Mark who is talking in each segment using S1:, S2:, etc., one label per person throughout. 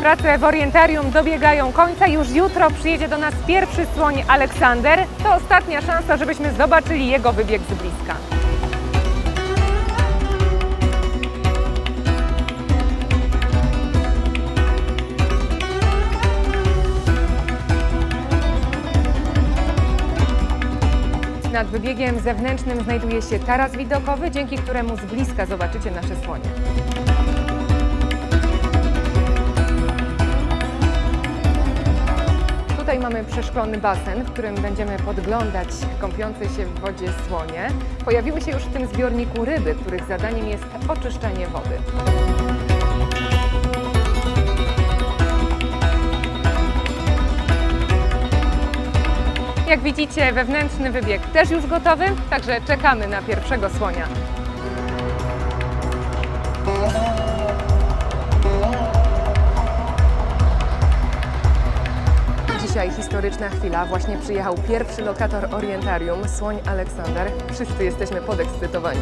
S1: Prace w orientarium dobiegają końca. Już jutro przyjedzie do nas pierwszy słoń Aleksander. To ostatnia szansa, żebyśmy zobaczyli jego wybieg z bliska. Nad wybiegiem zewnętrznym znajduje się taras widokowy, dzięki któremu z bliska zobaczycie nasze słonie. Mamy przeszklony basen, w którym będziemy podglądać kąpiące się w wodzie słonie. Pojawiły się już w tym zbiorniku ryby, których zadaniem jest oczyszczenie wody. Jak widzicie, wewnętrzny wybieg też już gotowy, także czekamy na pierwszego słonia. Dzisiaj historyczna chwila. Właśnie przyjechał pierwszy lokator orientarium, słoń Aleksander. Wszyscy jesteśmy podekscytowani.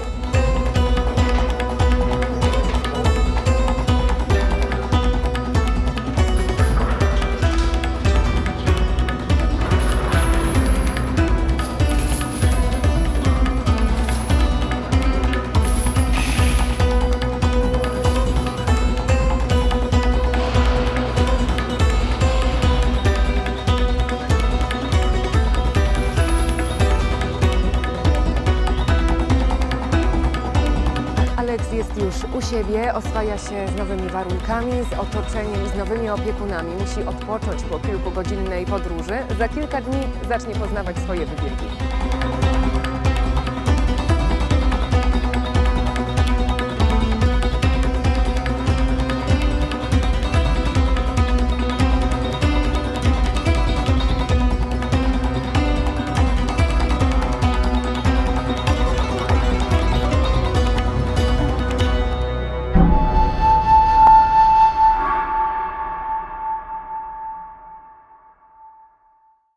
S1: Jest już u siebie, oswaja się z nowymi warunkami, z otoczeniem, z nowymi opiekunami. Musi odpocząć po kilkugodzinnej podróży. Za kilka dni zacznie poznawać swoje wybiegi.